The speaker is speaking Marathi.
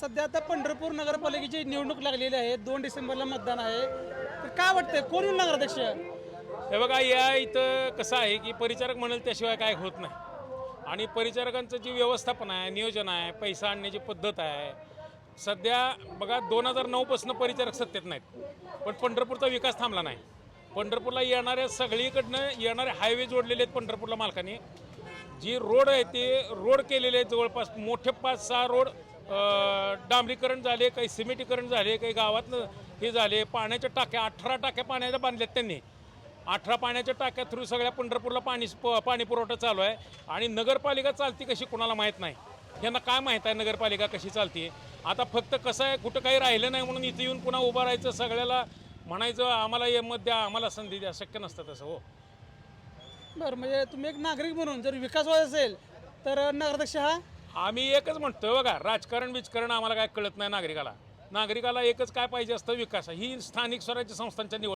सध्या आता पंढरपूर नगरपालिकेची निवडणूक लागलेली आहे. दोन डिसेंबरला मतदान आहे. तर काय वाटतंय? कोण येईल नगराध्यक्ष? हे बघा या इथं कसं आहे की परिचारक म्हणाल त्याशिवाय काय होत नाही. आणि परिचारकांचं जी व्यवस्थापन आहे नियोजन आहे पैसा आणण्याची पद्धत आहे. सध्या बघा दोन हजार नऊपासून परिचारक सत्तेत नाहीत. पण पंढरपूरचा विकास थांबला नाही. पंढरपूरला येणाऱ्या सगळीकडनं येणारे हायवे जोडलेले आहेत पंढरपूरला मालकाने. जी रोड आहे ते रोड केलेले आहेत जवळपास. मोठे पाच सहा रोड डांबरीकरण झाले काही सिमेंटीकरण झाले काही गावातनं हे झाले. पाण्याच्या टाक्या अठरा टाक्या पाण्याच्या बांधल्यात त्यांनी. अठरा पाण्याच्या टाक्या थ्रू सगळ्या पंढरपूरला पाणी प- पाणी पुरवठा चालू आहे. आणि नगरपालिका चालती कशी कुणाला माहीत नाही. यांना काय माहीत आहे नगरपालिका कशी चालते आता फक्त कसं आहे कुठं काही राहिलं नाही म्हणून इथे येऊन पुन्हा उभं राहायचं सगळ्याला म्हणायचं आम्हाला हे मत द्या आम्हाला संधी द्या. शक्य नसतं तसं हो. बरं म्हणजे तुम्ही एक नागरिक म्हणून जर विकास व्हायचा असेल तर नगराध्यक्ष हा आम्ही एकच म्हणतो बघा राजकारण बिजकारण आम्हाला काय कळत नाही नागरिकाला. नागरिकाला एकच काय पाहिजे असतं? विकास. ही स्थानिक स्वराज्य संस्थांच्या निवड